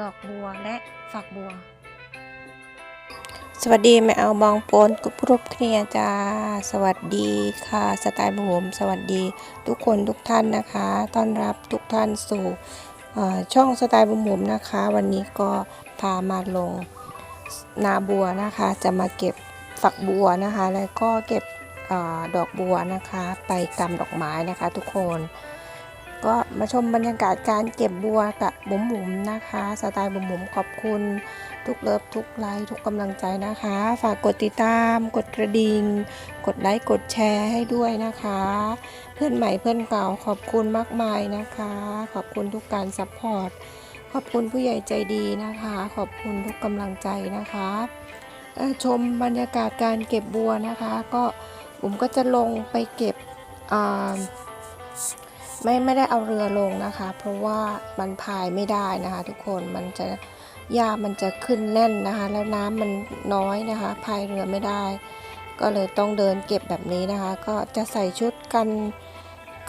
ดอกบัวและฝักบัว สวัสดีแม่เอาบองปนกุบรุบเคลียจ้าสวัสดีค่ะ สไตล์บุ๋มสวัสดีทุกคนทุกท่านนะคะ ต้อนรับทุกท่านสู่ช่องสไตล์บุ๋มนะคะ วันนี้ก็พามาลงนาบัวนะคะ จะมาเก็บฝักบัวนะคะ แล้วก็เก็บอดอกบัวนะคะ ไปกำดอกไม้นะคะทุกคน ก็มาชมบรรยากาศการเก็บบัวกับบุ๋มบุ๋มนะคะ สไตล์บุ๋มบุ๋มขอบคุณทุกเลิฟทุกไลค์ทุกกำลังใจนะคะ ฝากกดติดตาม กดกระดิ่งกดไลค์กดแชร์ให้ด้วยนะคะ เพื่อนใหม่เพื่อนเก่าขอบคุณมากมายนะคะ ขอบคุณทุกการซัพพอร์ตขอบคุณผู้ใหญ่ใจดีนะคะ ขอบคุณทุกกำลังใจนะคะชมบรรยากาศการเก็บบัวนะคะ ก็ผมก็จะลงไปเก็บอ่า ไม่ไม่ได้เอาเรือลงนะคะ เพราะว่ามันพายไม่ได้นะคะ ทุกคนมันจะหญ้ามันจะขึ้นแน่นนะคะ แล้วน้ำมันน้อยนะคะพายเรือไม่ได้ ก็เลยต้องเดินเก็บแบบนี้นะคะ ก็จะใส่ชุดกัน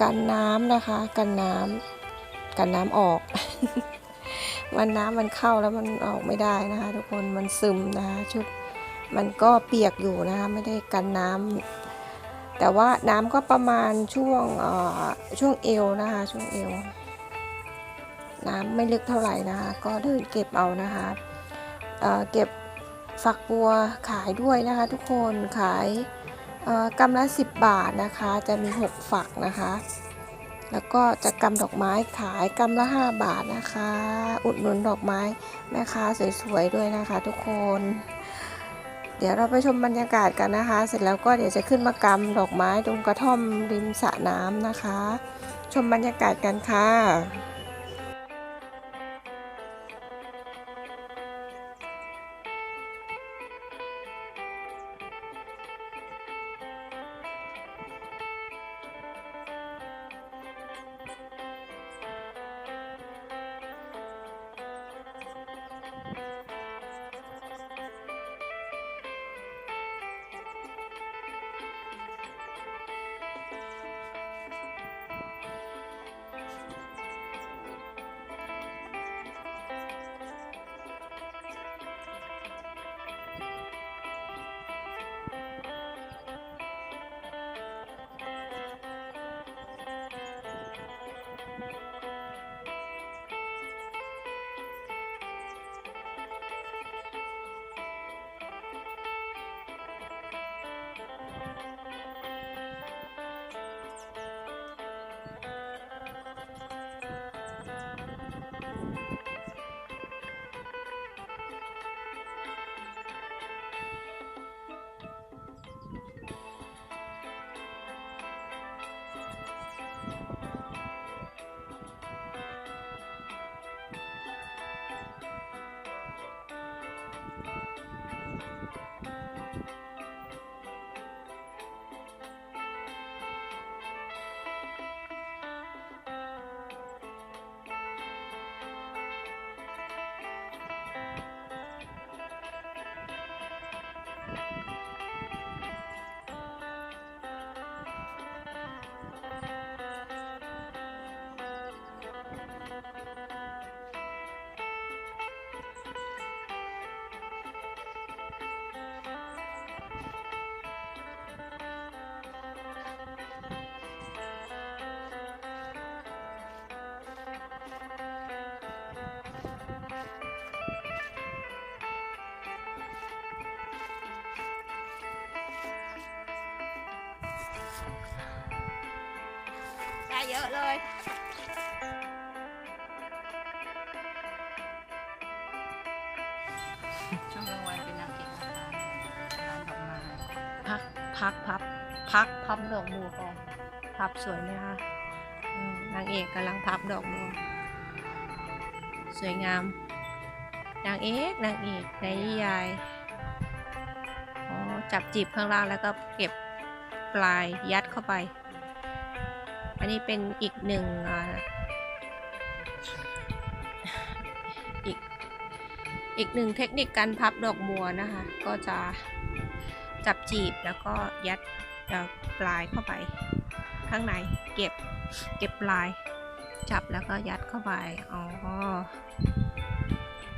กันน้ำนะคะ กันน้ำกันน้ำออก มันน้ำมันเข้าแล้วมันออกไม่ได้นะคะ ทุกคนมันซึมนะคะชุดมันก็เปียกอยู่นะคะ ไม่ได้กันน้ำ แต่ว่าน้ำก็ประมาณช่วงเอ่อช่วงเอวนะคะ ช่วงเอว น้ำไม่ลึกเท่าไหร่นะคะ ก็เดินเก็บเอานะคะเเก็บฝักบัวขายด้วยนะคะ ทุกคนขายกำละ 10 บาทนะคะ จะมี 6 ฝักนะคะ แล้วก็จะกำดอกไม้ขายกำละ 5 บาทนะคะ อุดหนุนดอกไม้แม่ค้าสวยๆด้วยนะคะ ทุกคน เดี๋ยวเราไปชมบรรยากาศกันนะคะ เสร็จแล้วก็เดี๋ยวจะขึ้นมากำดอกไม้ตรงกระท่อมริมสระน้ำนะคะ ชมบรรยากาศกันค่ะ ได้เยอะเลย ช่วงกลางวันเป็นนางเอกนะคะร้านดอกไม้พักพักพับ พักพับดอกบัวก่อนพับสวยไหมคะอืมนางเอกกำลังพับดอกบัวสวยงาม นางเอกนางเอกในนิยายอ๋อจับจีบข้างล่างแล้วก็เก็บปลายยัดเข้าไป อันนี้เป็นอีกหนึ่งอีกอีกหนึ่งเทคนิคการพับดอกบัวนะคะ ก็จะจับจีบแล้วก็ยัดปลายเข้าไป ข้างในเก็บเก็บปลาย จับแล้วก็ยัดเข้าไป อ๋อ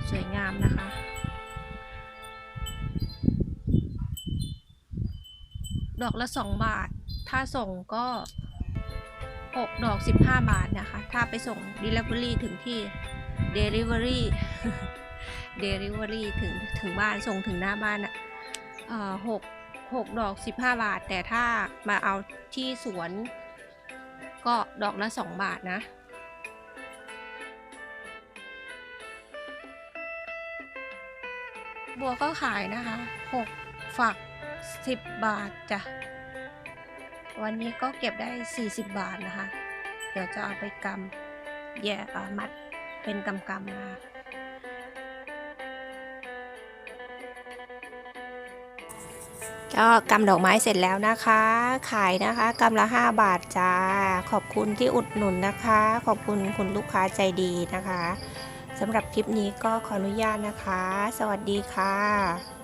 สวยงามนะคะดอกละ 2 บาท ถ้าส่งก็ 6 ดอก 15 บาทนะคะ ถ้าไปส่ง Delivery ถึงที่ Delivery Delivery ถึงถึงบ้านส่งถึงหน้าบ้านอะเอ่อหกหกดอก 15 บาท แต่ถ้ามาเอาที่สวน ก็ดอกละ 2 บาทนะบัวก็ขายนะคะ 6 ฝัก 10 บาทจ้ะ วันนี้ก็เก็บได้ 40 บาทนะคะ เดี๋ยวจะเอาไปกำแย่มัดเป็นกำกำนะคะก็กำดอกไม้เสร็จแล้วนะคะ ขายนะคะกำละ 5 บาทจ้า ขอบคุณที่อุดหนุนนะคะ ขอบคุณคุณลูกค้าใจดีนะคะสำหรับคลิปนี้ก็ขออนุญาตนะคะ สวัสดีค่ะ